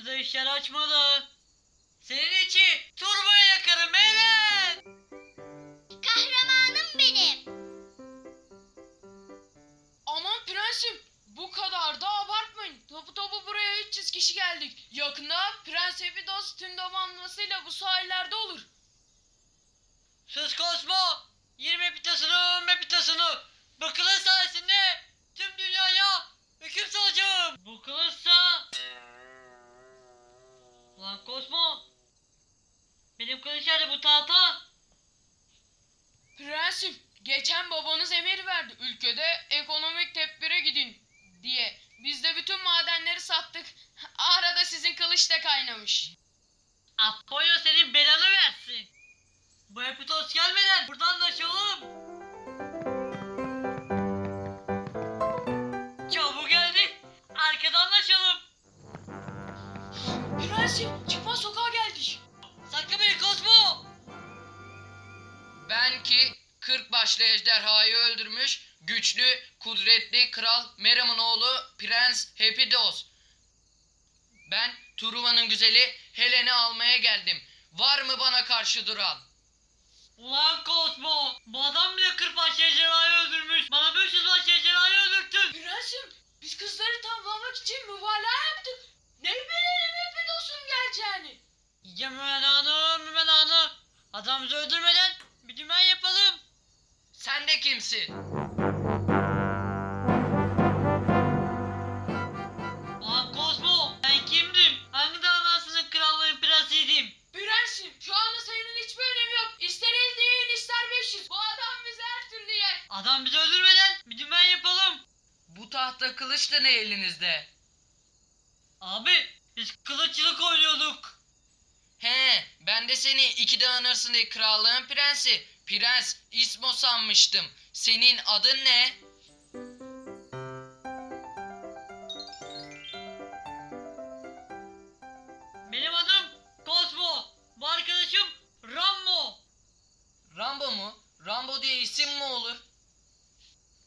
başımıza işler açmadı. Senin için turboyu yakarım beyler. Kahramanım benim. Aman prensim bu kadar da abartmayın. Topu topu buraya 300 kişi geldik. Yakında Prens Epidos tüm donanmasıyla bu sahillerde olur. Sus Kosmo. 20 pitasını 15 pitasını. Bu kılıç sayesinde tüm dünyaya hüküm salacağım. Bu kılıçsa... Ulan Kosmo. Benim kılıç nerede bu tahta? Prensim geçen babanız emir verdi ülkede ekonomik tedbire gidin diye. Biz de bütün madenleri sattık. Arada sizin kılıç da kaynamış. Apollo senin belanı versin. Bu Epitos gelmeden buradan da açalım. Çabuk geldi. Arkadan da. Prensim çıkmaz sokağa geldik. Sakın beni Kosmo. Ben ki 40 başlı ejderhayı öldürmüş güçlü, kudretli kral Meram'ın oğlu Prens Hepidos. Ben Truva'nın güzeli Helen'i almaya geldim. Var mı bana karşı duran? Ulan Kosmo. Bu adam bile 40 baş ejderhayı öldürmüş. Bana 500 baş ejderhayı öldürttün. Prensim biz kızları tavlamak için mübalağa yaptık. Ne bilelim Epidos'un geleceğini. Yiyeceğim Mümen Hanım, Mümen Hanım. Adam bizi öldürmeden bir dümen yapalım. Sen de kimsin? Ulan Kosmo. Ben kimdim? Hangi davasının krallığın prensiydim? Prensim şu anda sayının hiçbir önemi yok. İster 50 değil ister 500. Bu adam bizi her türlü yer. Adam bizi öldürmeden bir dümen yapalım. Bu tahta kılıç da ne elinizde? Abi biz kılıççılık oynuyorduk. He, ben de seni iki dağın arasındaki krallığın prensi, Prens İsmo sanmıştım. Senin adın ne? Benim adım Cosmo. Bu arkadaşım Rambo. Rambo mu? Rambo diye isim mi olur?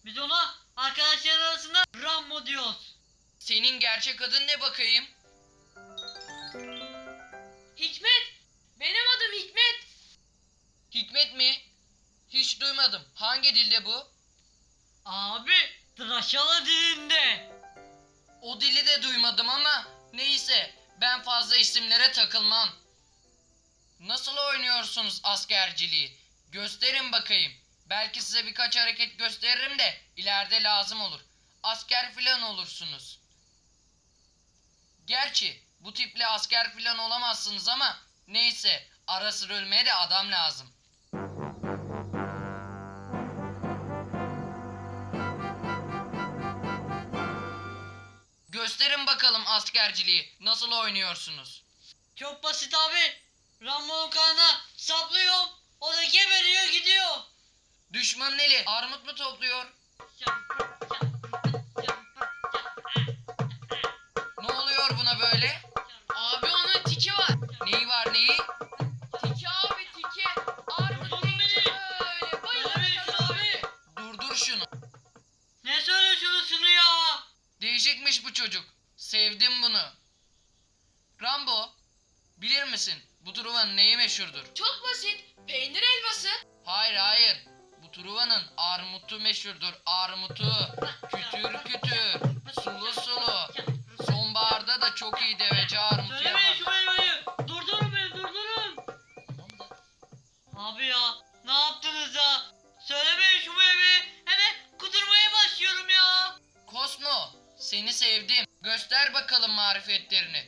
Biz ona arkadaşlar arasında Rambo diyoruz. Senin gerçek adın ne bakayım? Hikmet mi? Hiç duymadım. Hangi dilde bu? Abi tıraşalı dilinde. O dili de duymadım ama neyse ben fazla isimlere takılmam. Nasıl oynuyorsunuz askerciliği? Gösterin bakayım. Belki size birkaç hareket gösteririm de ileride lazım olur. Asker filan olursunuz. Gerçi bu tiple asker filan olamazsınız ama neyse ara sıra ölmeye de adam lazım. Askerciliği. Nasıl oynuyorsunuz? Çok basit abi. Rambo'nun kanına saplıyorum. O da geberiyor gidiyor. Düşmanın eli armut mu topluyor? Ne meşhurdur? Çok basit. Peynir helvası. Hayır hayır. Bu Truva'nın armutu meşhurdur. Armutu. Kütür kütür. Sulu sulu. Sonbaharda da çok iyi deveci armutu Söylemeyin şu yapar. meyveyi. Durdurun beni durdurun. Abi ya ne yaptınız ya? Söylemeyin şu meyveyi. Hemen kudurmaya başlıyorum ya. Kosmo, seni sevdim. Göster bakalım marifetlerini.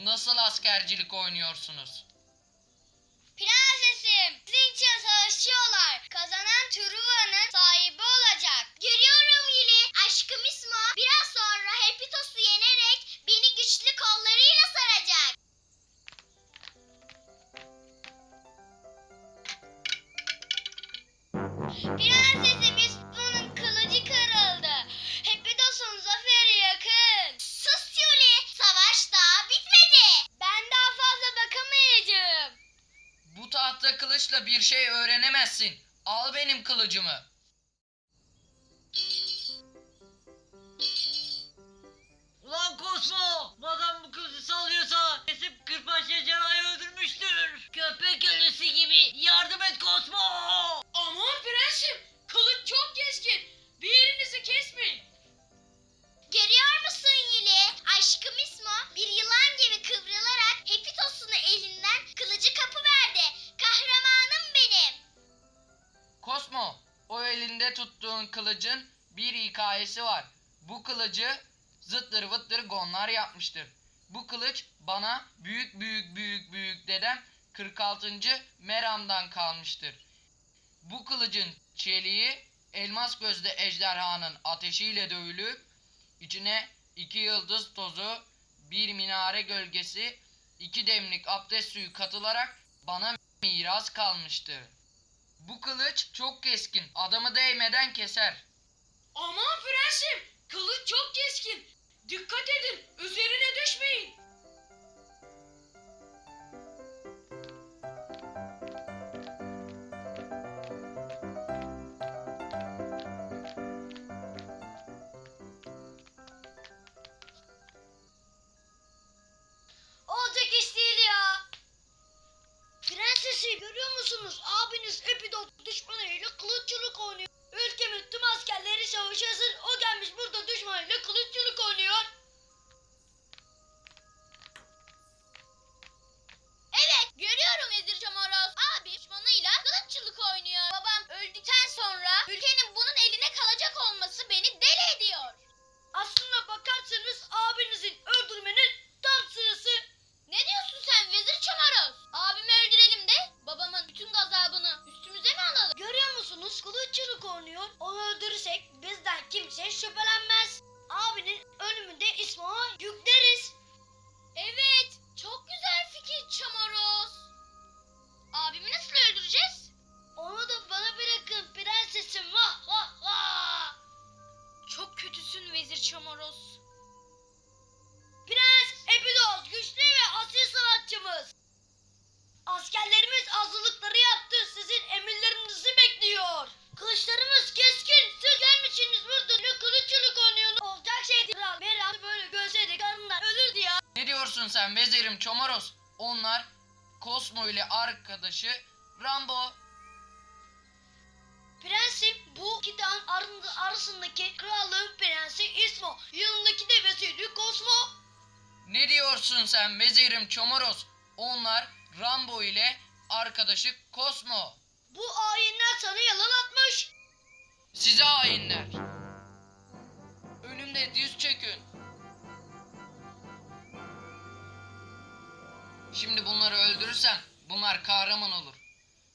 Nasıl askercilik oynuyorsunuz? Truva'nın sahibi olacak. Görüyorum Lili. Aşkım İsmo biraz sonra Hepitos'u yenerek beni güçlü kollarıyla saracak. Prensesimiz bunun kılıcı kırıldı. Hepitos'un zaferi yakın. Sus Yuli. Savaş daha bitmedi. Ben daha fazla bakamayacağım. Bu tahta kılıçla bir şey öğrenemezsin. Benim kılıcımı. Kılıcın bir hikayesi var. Bu kılıcı zıttır vıttır gonlar yapmıştır. Bu kılıç bana büyük büyük büyük büyük dedem 46. Meram'dan kalmıştır. Bu kılıcın çeliği elmas gözde ejderhanın ateşiyle dövülüp içine iki yıldız tozu, bir minare gölgesi, iki demlik abdest suyu katılarak bana miras kalmıştır. Bu kılıç çok keskin. Adamı değmeden keser. Aman prensim kılıç çok keskin. Dikkat edin üzerine düşmeyin. Vezir Çamaroz. Prens Epidos güçlü ve asil sanatçımız. Askerlerimiz hazırlıkları yaptı. Sizin emirlerinizi bekliyor. Kılıçlarımız keskin. Siz gelmişsiniz burada ne kılıççılık oynuyorsunuz. Olacak şey değil. Kral Meral böyle görseydi karnından ölürdü ya. Ne diyorsun sen vezirim Çomaros? Onlar Kosmo ile arkadaşı Rambo. Bu iki dağın arın- arasındaki krallığın prensi İsmo. Yanındaki de veziri Kosmo. Ne diyorsun sen vezirim Çomaros? Onlar Rambo ile arkadaşı Kosmo. Bu hainler sana yalan atmış. Size hainler. Önümde diz çökün. Şimdi bunları öldürürsem bunlar kahraman olur.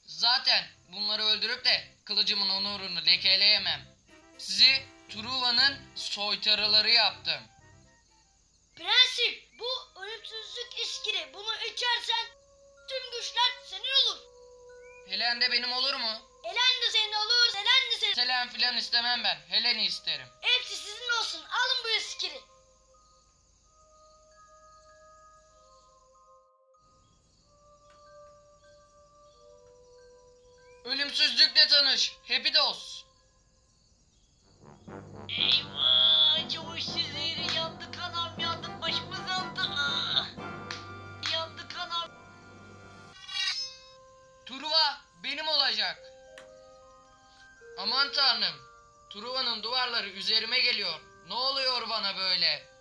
Zaten bunları öldürüp de kılıcımın onurunu lekeleyemem. Sizi Truva'nın soytarıları yaptım. Prensim bu ölümsüzlük iskiri. Bunu içersen tüm güçler senin olur. Helen de benim olur mu? Elen de senin olur, Selen de senin. Selen filan istemem ben. Helen'i isterim. Hepsi sizin olsun. Alın bu iskiri. Tanış. Hepidos. Eyvah! Çavuş sizleri yandık anam yandık başımız yandı. Ah! Yandık anam. Truva benim olacak. Aman tanrım. Truva'nın duvarları üzerime geliyor. Ne oluyor bana böyle?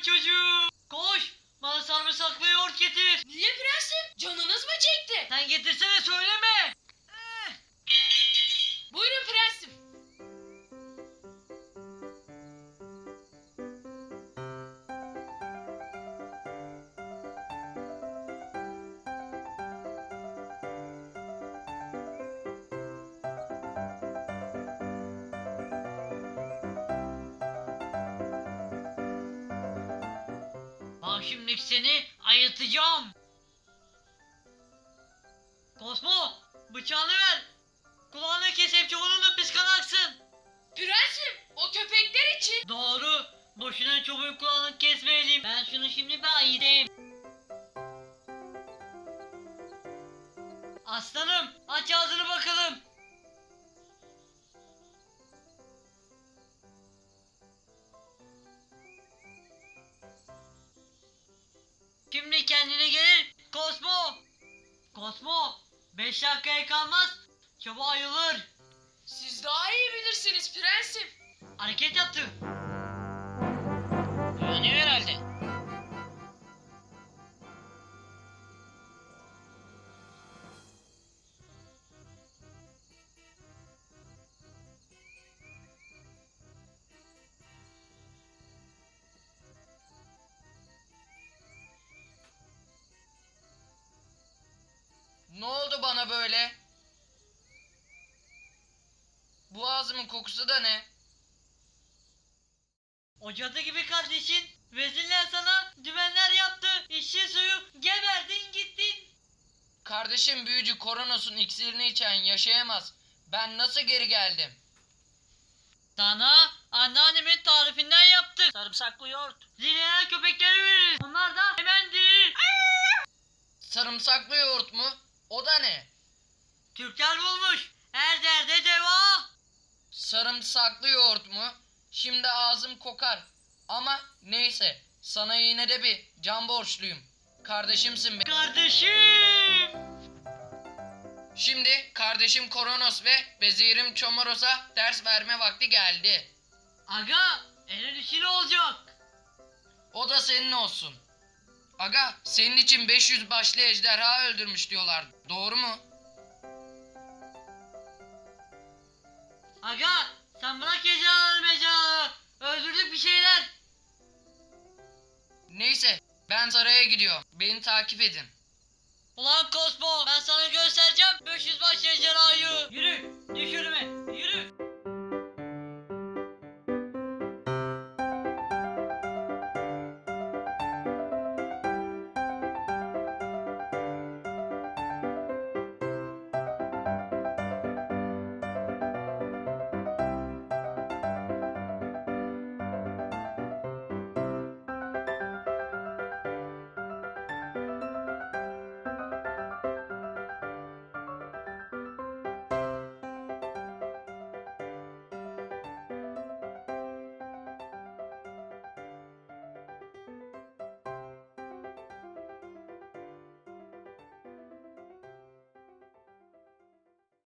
Bu çocuğu. Koş. Bana sarımsaklı yoğurt getir. Niye prensim? Canınız mı çekti? Sen getirsene söyleme. Şimdi seni ayıltacağım. Kosmo bıçağını ver. Kulağını kesip çubuğunu pis kan aksın. Prensim, o köpekler için. Doğru. Boşuna çubuğun kulağını kesmeyelim. Ben şunu şimdi bir ayırayım. Aslanım aç ağzını bakalım. Şimdi kendine gelir Kosmo. Kosmo 5 dakikaya kalmaz. Çabuk ayılır. Siz daha iyi bilirsiniz prensim. Hareket yaptı. Uyanıyor herhalde. Bana böyle? Boğazımın kokusu da ne? O cadı gibi kardeşin vezirler sana dümenler yaptı. İşçi suyu geberdin gittin. Kardeşim büyücü Koronos'un iksirini içen yaşayamaz. Ben nasıl geri geldim? Sana anneannemin tarifinden yaptık. Sarımsaklı yoğurt. Zileynen köpekleri veririz. Onlar da hemen dirir. Sarımsaklı yoğurt mu? O da ne? Türkler bulmuş. Her derde deva. Sarımsaklı yoğurt mu? Şimdi ağzım kokar. Ama neyse. Sana yine de bir can borçluyum. Kardeşimsin benim. Kardeşim. Şimdi kardeşim Koronos ve vezirim Çomoros'a ders verme vakti geldi. Aga elin işin olacak. O da senin olsun. Aga senin için 500 başlı ejderha öldürmüş diyorlar. Doğru mu? Aga sen bırak eczaları meczaları. Öldürdük bir şeyler. Neyse ben saraya gidiyorum. Beni takip edin. Ulan Kosmo ben sana göstereceğim 500 baş ejderhayı.